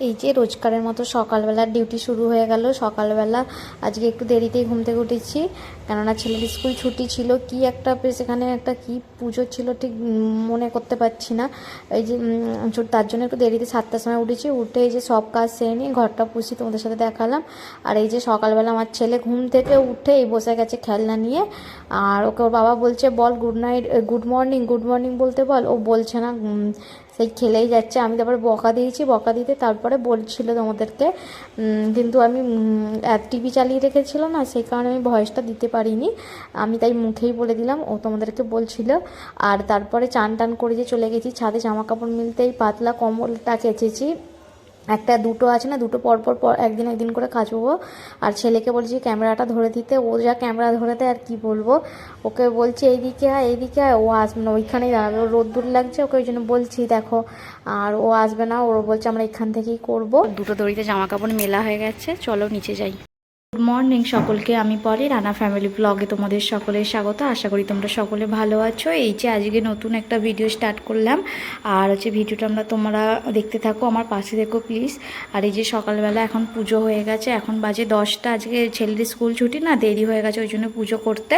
এই যে রোজকারের মতো সকালবেলার ডিউটি শুরু হয়ে গেল। সকালবেলা আজকে একটু দেরিতেই ঘুম থেকে উঠেছি। কেননা ছেলের স্কুল ছুটি ছিল। কি একটা বেশ এখানে একটা কি পুজো ছিল ঠিক মনে করতে পারছি না। এই যে তার জন্য একটু দেরিতে সাতটার সময় উঠেছি। উঠে এই যে সব কাজ সেরে নিয়ে ঘরটা পুষি তোমাদের সাথে দেখালাম। আর এই যে সকালবেলা আমার ছেলে ঘুম থেকে উঠে এই বসে গেছে খেলনা নিয়ে। আর ওকে ওর বাবা বলছে, বল good night good morning good morning বলতে বল। ও বলছে না সেই খেলেই যাচ্ছে। আমি তারপরে বকা দিয়েছি, বকা দিতে তারপরে বলছিল তোমাদেরকে কিন্তু আমি টিভি চালিয়ে রেখেছিল না, সেই কারণে আমি ভয়েসটা দিতে পারিনি। আমি তাই মুখেই বলে দিলাম, ও তোমাদেরকে বলছিল। আর তারপরে চান টান করে যে চলে গেছি, ছাদে জামা কাপড় মিলতেই পাতলা কম্বলটা কেচেছি। একটা দুটো আছে না, দুটো পর পর একদিন একদিন করে কাচবো। আর ছেলেকে বলছি ক্যামেরাটা ধরে দিতে। ও যা ক্যামেরা ধরে দেয়, আর কি বলব? ওকে বলছি, এইদিকে আয় এইদিকে আয়। ও আসবে না ওইখানেই দাঁড়াবে। ওর রোদ্দুর লাগছে, ওকে ওই জন্য বলছি, দেখো। আর ও আসবে না, ওর বলছে, আমরা এখান থেকেই করব। দুটো দড়িতে জামা কাপড় মেলা হয়ে গেছে, চলো নিচে যাই। গুড মর্নিং সকলকে, আমি পরে রানা ফ্যামিলি ব্লগে তোমাদের সকলের স্বাগত। আশা করি তোমরা সকলে ভালো আছো। এই যে আজকে নতুন একটা ভিডিও স্টার্ট করলাম। আর হচ্ছে ভিডিওটা আমরা তোমরা দেখতে থাকো, আমার পাশে দেখো প্লিজ আর এই যে সকালবেলা এখন পুজো হয়ে গেছে, এখন বাজে দশটা। আজকে ছেলের স্কুল ছুটি না, দেরি হয়ে গেছে ওই জন্য পুজো করতে।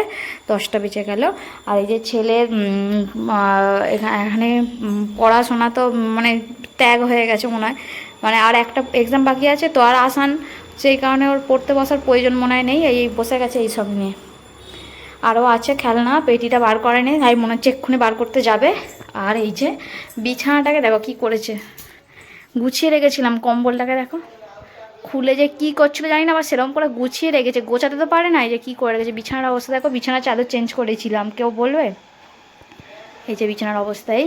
দশটা বেঁচে গেল। আর এই যে ছেলের এখানে পড়াশোনা তো মানে ত্যাগ হয়ে গেছে মনে হয়। মানে আর একটা এক্সাম বাকি আছে, তো আর আসান সেই কারণে ওর পড়তে বসার প্রয়োজন মনে হয় নেই, এই বসে গেছে এই সব নিয়ে। আরও আছে খেলনা, পেটিটা বার করে নেই, তাই মনে হচ্ছে এক্ষুনি বার করতে যাবে। আর এই যে বিছানাটাকে দেখো কি করেছে। গুছিয়ে রেখেছিলাম কম্বলটাকে দেখো। খুলে যে কি করছিল জানি না আবার সেরকম করে গুছিয়ে রেখেছে। গোছাতে তো পারে না যে কি করে রেখেছে। বিছানার অবস্থা দেখো, বিছানার চাদর চেঞ্জ করেছিলাম, কেউ বলবে? এই যে বিছানার অবস্থায়।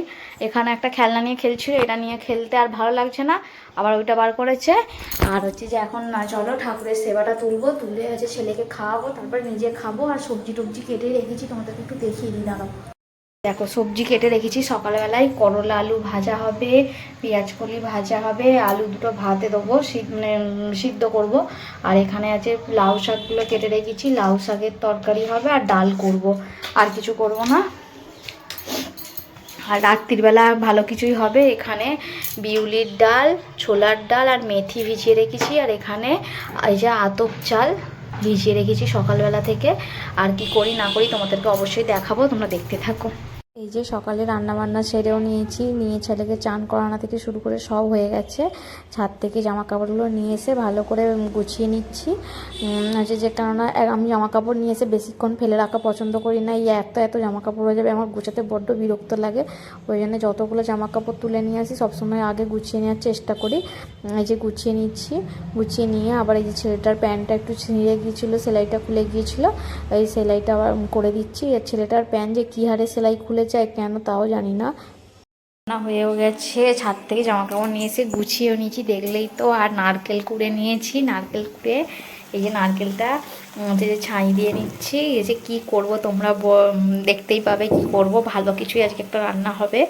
এখানে একটা খেলনা নিয়ে খেলছিল, এটা নিয়ে খেলতে আর ভালো লাগছে না। আবার ওইটা বার করেছে। আর হচ্ছে যে এখন না, চলো ঠাকুরের সেবাটা তুলবো, তুলে হচ্ছে ছেলেকে খাওয়াবো, তারপর নিজে খাব আর সবজি টবজি কেটে রেখেছি, তোমাদেরকে একটু দেখিয়ে দিই, দাঁড়াও। দেখো, সবজি কেটে রেখেছি সকালবেলায়। করলা আলু ভাজা হবে, পেঁয়াজ কলি ভাজা হবে, আলু দুটো ভাতে দেবো মানে সিদ্ধ করব। আর এখানে আছে লাউ শাকগুলো কেটে রেখেছি, লাউ শাকের তরকারি হবে আর ডাল করব। আর কিছু করব না। আর রাত্রিবেলা ভালো কিছুই হবে এখানে বিউলির ডাল, ছোলার ডাল আর মেথি ভিজিয়ে রেখেছি। আর এখানে এই যে আতপ চাল ভিজিয়ে রেখেছি সকালবেলা থেকে। আর কি করি না করি তোমাদেরকে অবশ্যই দেখাবো, তোমরা দেখতে থাকো। এই যে সকালে রান্না বান্না সেরেও নিয়েছি, নিয়ে ছেলেকে চান করানো থেকে শুরু করে সব হয়ে গেছে। ছাদ থেকে জামা কাপড়গুলো নিয়ে এসে ভালো করে গুছিয়ে নিচ্ছি। হচ্ছে যে কেননা আমি জামা কাপড় নিয়ে এসে বেশিক্ষণ ফেলে রাখা পছন্দ করি না। এই এত এত জামা কাপড় হয়ে যাবে, আমার গুছাতে বড্ড বিরক্ত লাগে। ওই জন্য যতগুলো জামা কাপড় তুলে নিয়ে আসি, সবসময় আগে গুছিয়ে নেওয়ার চেষ্টা করি। এই যে গুছিয়ে নিচ্ছি, গুছিয়ে নিয়ে আবার এই যে ছেলেটার প্যান্টটা একটু ছিঁড়ে গিয়েছিল, সেলাইটা খুলে গিয়েছিল। এই সেলাইটা আবার করে দিচ্ছি। আর ছেলেটার প্যান্ট যে কী হারে সেলাই খুলে যায় কেন তাও জানি না। না হয়েও গেছে ছাদ থেকে জামা কাপড় নিয়ে এসে গুছিয়েও নিয়েছি দেখলেই তো আর নারকেল কুড়ে নিয়েছি নারকেল কুড়ে এই যে নারকেলটা যে ছাই দিয়ে নিচ্ছি এই যে কী করব তোমরা দেখতেই পাবে কি করব ভালো কিছুই আজকে একটা রান্না হবে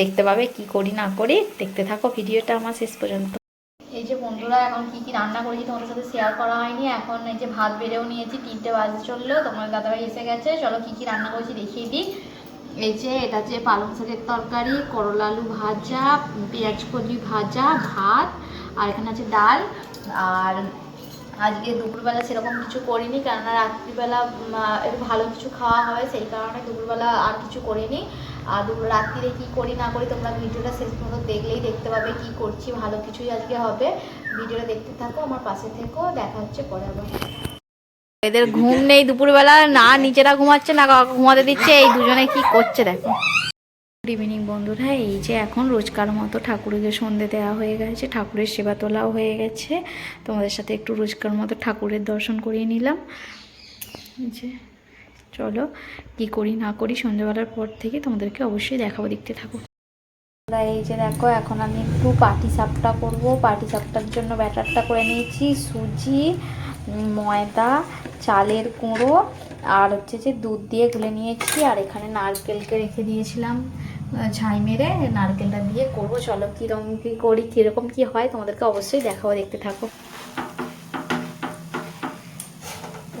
দেখতে পাবে কি করি না করি দেখতে থাকো ভিডিওটা আমার শেষ পর্যন্ত। এই যে বন্ধুরা এখন কি কি রান্না করেছি তোমাদের সাথে শেয়ার করা হয়নি এখন এই যে ভাত বেড়েও নিয়েছি তিনটে বাজে চলল তোমার দাদাভাই এসে গেছে চলো কি কি রান্না করেছি দেখিয়ে দিই। এই যে এটা হচ্ছে পালং শাকের তরকারি, করলা আলু ভাজা, পেঁয়াজ কলি ভাজা, ভাত, আর এখানে আছে ডাল। আর আজকে দুপুরবেলা সেরকম কিছু করিনি, কেননা রাত্রিবেলা একটু ভালো কিছু খাওয়া হয়, সেই কারণে দুপুরবেলা আর কিছু করিনি। আর দুপুর রাত্রিরে কী করি, না করি, তোমরা ভিডিওটা শেষ পর্যন্ত দেখলেই দেখতে পাবে কি করছি, ভালো কিছুই আজকে হবে। ভিডিওটা দেখতে থাকো, আমার পাশে থেকো, দেখা হচ্ছে পরে আবার। এদের ঘুম নেই দুপুরবেলা, না নিজেরা ঘুমাচ্ছে, না ঘুমাতে দিচ্ছে, এই দুজনে কি করছে দেখো। গুড ইভিনিং বন্ধুরা। এই যে এখন রোজকার মতো ঠাকুরকে সন্ধে দেওয়া হয়ে গেছে, ঠাকুরের সেবা তোলাও হয়ে গেছে। তোমাদের সাথে একটু রোজকার মতো ঠাকুরের দর্শন করিয়ে নিলাম। যে, চলো, কি করি, না করি সন্ধ্যেবেলার পর থেকে তোমাদেরকে অবশ্যই দেখাবো, দেখতে থাকো। এই যে দেখো, এখন আমি একটু পাটি সাপটা করব। পাটি সাপটার জন্য ব্যাটারটা করে নিয়েছি, সুজি ময়দা, চালের কুঁড়ো আর হচ্ছে যে দুধ দিয়ে গুলে নিয়েছি। আর এখানে নারকেলকে রেখে দিয়েছিলাম ছাই মেরে নারকেলটা দিয়ে করব। চলো কীরকম কী করি, কীরকম কী হয় তোমাদেরকে অবশ্যই দেখাবো, দেখতে থাকো।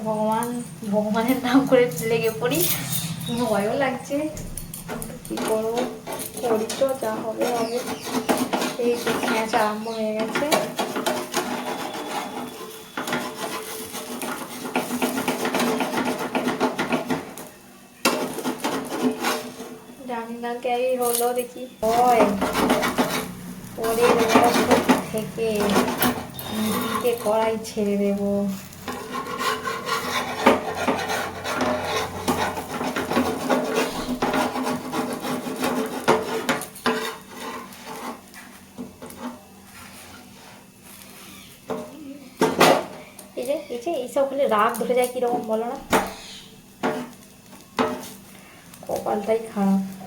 ভগবান, ভগবানের নাম করে লেগে পড়ি। ভয়ও লাগছে। কি করব? করি তো, যা হবে হবে। এই ম্যাচ আরম্ভ হয়ে গেছে। জানি না কে হলো দেখি। হয় পরে থেকে দিকে কড়াই ছেড়ে দেবো। এই যে এই যে হলে রাগ ধরে যায় কীরকম বলো না? কপালটাই খারাপ।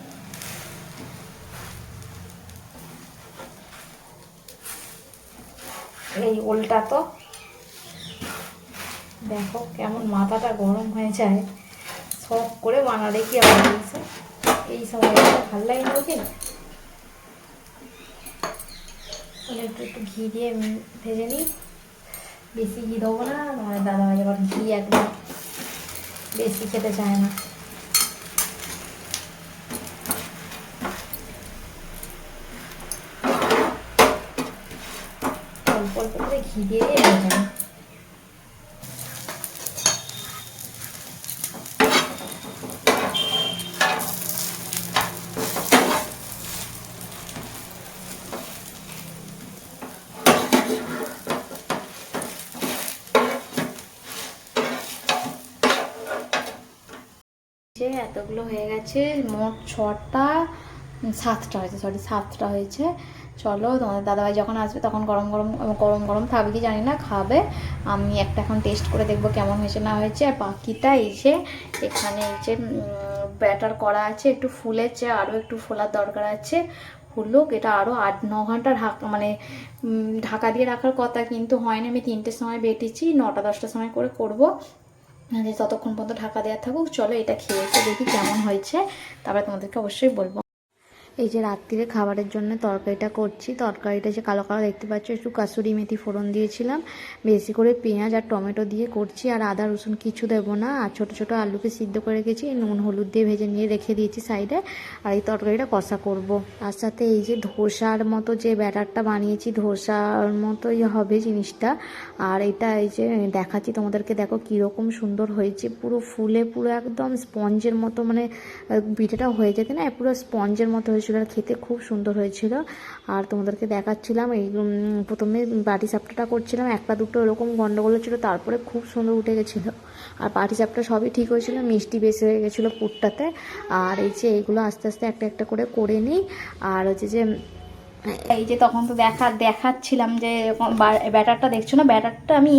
এই ওলটা তো। দেখো কেমন মাথাটা গরম হয়ে যায়। সব করে বানালে কি বলছে এই সময় ভালো লাগে না ওকে? একটু একটু ঘি দিয়ে ভেজে নিই। বেশি ঘি দেবো না নাহলে দাদা ভাই আবার ঘি একদম বেশি খেতে চায় না। অল্প করে ঘি দিয়ে এতগুলো হয়ে গেছে মোট ছটা সাতটা হয়েছে সরি সাতটা হয়েছে। চলো, তোমাদের দাদাভাই যখন আসবে তখন গরম গরম গরম গরম থাকবে কি জানি না, খাবে। আমি একটা এখন টেস্ট করে দেখব কেমন হয়েছে, না হয়েছে। আর বাকিটা এই যে, এখানে এই যে ব্যাটার করা আছে, একটু ফুলেছে, আরও একটু ফোলার দরকার আছে। ফুলুক এটা আরও আট, ন ঘণ্টা ঢাকা মানে ঢাকা দিয়ে রাখার কথা কিন্তু হয়নি। আমি তিনটের সময় বেটেছি, নটা, দশটার সময় করে করব। যে ততক্ষণ পর্যন্ত ঢাকা দেওয়া থাকুক, চলো এটা খেয়েছে দেখি কেমন হয়েছে। তারপরে তোমাদেরকে অবশ্যই বলব। এই যে রাত্রিরে খাবারের জন্য তরকারিটা করছি। তরকারিটা যে কালো কালো দেখতে পাচ্ছ, একটু কাসুরি মেথি ফোড়ন দিয়েছিলাম। বেশি করে পেঁয়াজ আর টমেটো দিয়ে করছি, আর আদা, রসুন কিছু দেবো না। আর ছোটো ছোটো আলুকে সিদ্ধ করে রেখেছি, নুন, হলুদ দিয়ে ভেজে নিয়ে রেখে দিয়েছি সাইডে, আর এই তরকারিটা কষা করব। তার সাথে এই যে ধোসার মতো যে ব্যাটারটা বানিয়েছি, ধোসার মতোই হবে জিনিসটা। আর এটা এই যে দেখাচ্ছি তোমাদেরকে, দেখো কীরকম সুন্দর হয়েছে। পুরো ফুলে পুরো একদম স্পঞ্জের মতো মানে পিঠেটা হয়ে যেতে না, পুরো স্পঞ্জের মতো হয়েছিল খেতে খুব সুন্দর হয়েছিল। আর তোমাদেরকে দেখাচ্ছিলাম এই প্রথমে বাটি সাপটাটা করছিলাম একটা দুটো এরকম গন্ডগোল ছিল তারপরে খুব সুন্দর উঠে গেছিল। আর পাটি সাপটা সবই ঠিক হয়েছিল, মিষ্টি বেশি হয়ে গেছিল পুরটাতে। আর এই যে এইগুলো আস্তে আস্তে একটা একটা করে করে নিই। আর হচ্ছে যে, এই যে তখন তো দেখা, দেখাচ্ছিলাম যে ব্যাটারটা দেখছ না? ব্যাটারটা আমি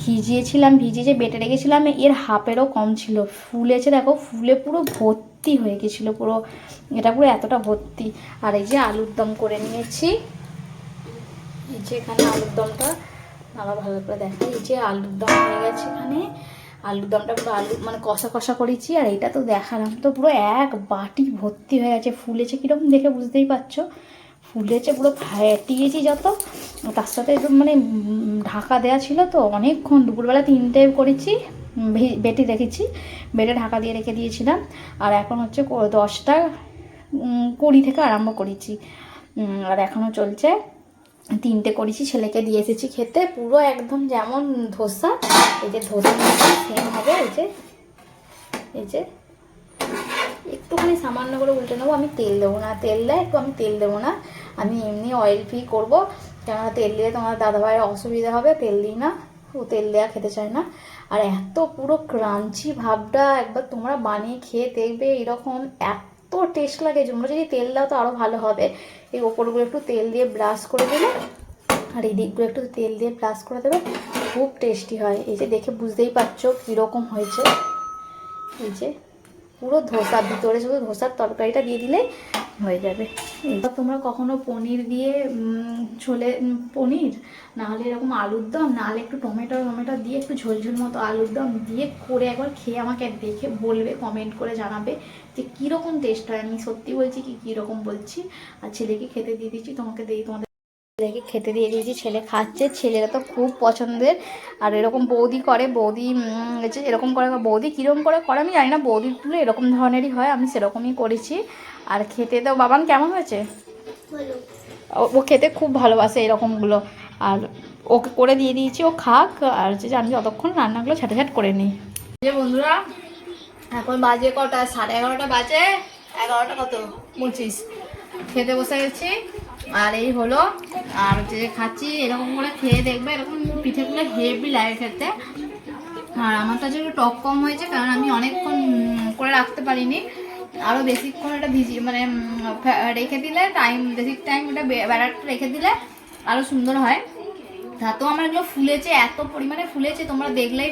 ভিজিয়েছিলাম, ভিজিয়ে যে বেটে রেখেছিলাম, এর হাফেরও কম ছিল। ফুলেছে দেখো, ফুলে পুরো ভর্তি হয়ে গেছিল পুরো, এটা পুরো এতটা ভর্তি। আর এই যে আলুর দম করে নিয়েছি। এই যে এখানে আলুর দমটা আবার ভালো করে দেখা এই যে আলুর দম হয়ে গেছে এখানে। আলুর দমটা পুরো আলু মানে কষা কষা করেছি, আর এইটা তো দেখালাম। তো পুরো এক বাটি ভর্তি হয়ে গেছে। ফুলেছে কীরকম দেখে বুঝতেই পারছ? ফুলেছে পুরো ফাটিয়েছি যত। তার সাথে মানে ঢাকা দেওয়া ছিল তো, অনেকক্ষণ। দুপুরবেলা তিনটে করেছি। বেটে রেখেছি বেটে ঢাকা দিয়ে রেখে দিয়েছিলাম। আর এখন হচ্ছে দশটা কুড়ি থেকে আরম্ভ করেছি। আর এখনও চলছে। তিনটে করেছি, ছেলেকে দিয়ে এসেছি খেতে। পুরো একদম যেমন ধোসা। এই যে ধোসা সেম হবে এই যে এই যে। একটুখানি সামান্য করে উল্টে নেব, আমি তেল দেবো না। তেল দেয়, একটু আমি তেল দেবো না। আমি এমনি অয়েল ফ্রি করব। কেননা তেল দিয়ে তোমার দাদাভাইয়ের অসুবিধা হবে, তেল দিই না। ও তেল দেওয়া খেতে চায় না। আর এত পুরো ক্রাঞ্চি ভাবটা, একবার তোমরা বানিয়ে খেয়ে দেখবে এরকম এত টেস্ট লাগে। তোমরা যদি তেল দাও তো আরও ভালো হবে। এই ওপরগুলো একটু তেল দিয়ে ব্রাশ করে দেবে। আর এই দিকগুলো একটু তেল দিয়ে ব্রাশ করে দেবে। খুব টেস্টি হয়। এই যে দেখে বুঝতেই পারছ কীরকম হয়েছে। এই যে পুরো ধোসা ভিতরে, শুধু ধোসার তরকারিটা দিয়ে দিলে হয়ে যাবে। এবার তোমরা কখনো পনির দিয়ে ছোলে পনির? নাহলে এরকম আলুর দম, নাহলে একটু টমেটো টমেটো দিয়ে একটু ঝোলঝোল মতো আলুর দম দিয়ে করে একবার খেয়ে আমাকে দেখে বলবে কমেন্ট করে জানাবে যে কীরকম টেস্ট হয়। আমি সত্যি বলছি কি, কীরকম বলছি? আর ছেলেকে খেতে দিয়ে দিচ্ছি, তোমাকে দিই তোমাদের ছেলেকে খেতে দিয়ে দিয়েছি ছেলে খাচ্ছে ছেলেরা তো খুব পছন্দের। আর এরকম বৌদি করে বৌদি এরকম করে বৌদি কীরকম করে করে আমি জানি না বৌদিগুলো এরকম ধরনেরই হয় আমি সেরকমই করেছি। আর খেতে তো বাবান কেমন হয়েছে? ও- খেতে খুব ভালোবাসে এরকমগুলো। আর ওকে করে দিয়ে দিয়েছি ও খাক আর হচ্ছে যে আমি যতক্ষণ রান্নাগুলো ছাটাছাট করে নিই। যে বন্ধুরা এখন বাজে কটা? সাড়ে এগারোটা বাজে। এগারোটা কত? পঁচিশ। খেতে বসে গেছি। আর এই হলো, আর যে খাচ্ছি, এরকম করে খেয়ে দেখবে, এরকম পিঠেগুলো হেভি লাগে খেতে। আর আমার কাছে একটু টক কম হয়েছে, কারণ আমি অনেকক্ষণ করে রাখতে পারিনি। আরও বেশিক্ষণ এটা ভিজি মানে রেখে দিলে টাইম বেশি টাইম এটা বে- ব্যাটারটা রেখে দিলে আরও সুন্দর হয়। তাতেও আমার এগুলো ফুলেছে, এত পরিমাণে ফুলেছে, তোমরা দেখলে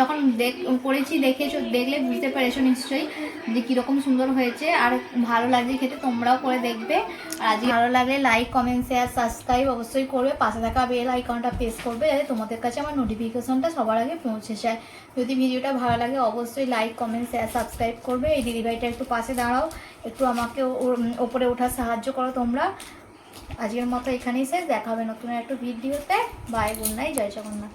যখন দেখ করেছি, দেখেছ, দেখলে বুঝতে পেরেছ নিশ্চয়ই যে কীরকম সুন্দর হয়েছে। আর ভালো লাগছে খেতে তোমরাও করে দেখবে। আর আজকে ভালো লাগলে লাইক কমেন্ট শেয়ার সাবস্ক্রাইব অবশ্যই করবে। পাশে থাকা বেল আইকনটা প্রেস করবে, যাতে তোমাদের কাছে আমার নোটিফিকেশনটা সবার আগে পৌঁছে যায়। যদি ভিডিওটা ভালো লাগে অবশ্যই লাইক কমেন্ট শেয়ার সাবস্ক্রাইব করবে। এই দিদিভাইটা একটু পাশে দাঁড়াও। একটু আমাকে ওপরে ওঠার সাহায্য করো তোমরা। আজকের মতো এখানেই শেষ। দেখা হবে নতুন একটু ভিডিওতে। বাই গুড নাইট জয় জগন্নাথ।